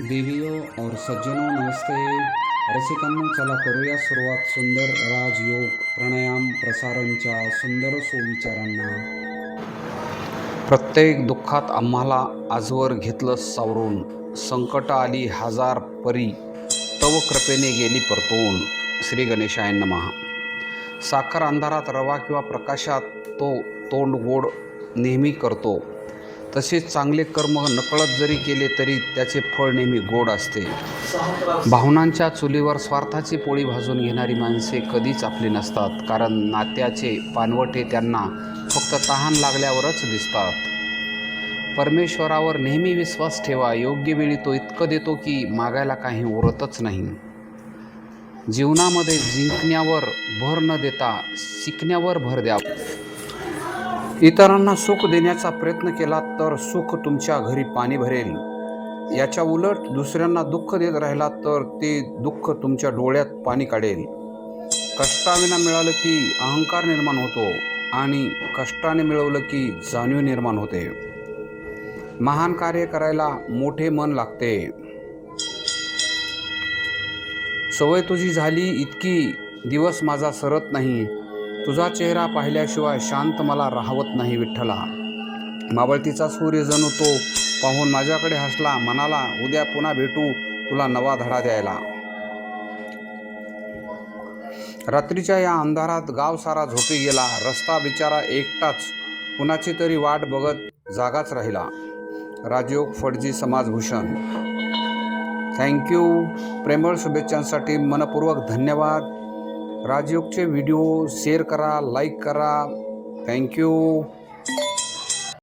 देवियो और सज्जनों नमस्ते। रसिकांनो चला करूया सुरुवात सुंदर राजयोग प्राणायाम प्रसारणच्या सुंदर सुविचारांना. प्रत्येक दुःखात आम्हाला आजवर घेतलं सावरून संकट आली हजार परी तव कृपेने गेली परतून श्री गणेशाय महा साखर अंधारात रवा किंवा प्रकाशात तो तोंड गोड नेहमी करतो तसेच चांगले कर्म नकळत जरी केले तरी त्याचे फळ नेहमी गोड असते. भावनांच्या चुलीवर स्वार्थाची पोळी भाजून घेणारी माणसे कधीच आपली नसतात कारण नात्याचे पानवटे त्यांना फक्त तहान लागल्यावरच दिसतात. परमेश्वरावर नेहमी विश्वास ठेवा योग्य वेळी तो इतकं देतो की मागायला काही उरतच नाही. जीवनामध्ये जिंकण्यावर भर न देता शिकण्यावर भर द्यावा इतरांना सुख देण्याचा प्रयत्न केला तर सुख तुमच्या घरी पाणी भरेल. याच्या उलट दुसऱ्यांना दुःख देत राहिला तर ते दुःख तुमच्या डोळ्यात पाणी काढेल. कष्टाविना मिळालं की अहंकार निर्माण होतो आणि कष्टाने मिळवलं की जाणीव निर्माण होते. महान कार्य करायला मोठे मन लागते. सवय तुझी झाली इतकी दिवस माझा सरत नाही. तुझा चेहरा पाहिल्याशिवाय शांत मला राहवत नाही विठ्ठला. मावळतीचा सूर्य जणू तो पाहून माझ्याकडे हसला म्हणाला उद्या पुन्हा भेटू तुला नवा धडा द्यायला. रात्रीच्या या अंधारात गाव सारा झोपी गेला. रस्ता बिचारा एकटाच कुणाची तरी वाट बघत जागाच राहिला. राजयोग फडजी समाजभूषण. थँक्यू प्रेमळ शुभेच्छांसाठी मनपूर्वक धन्यवाद. राजयोगचे व्हिडिओ शेअर करा लाईक करा. Thank you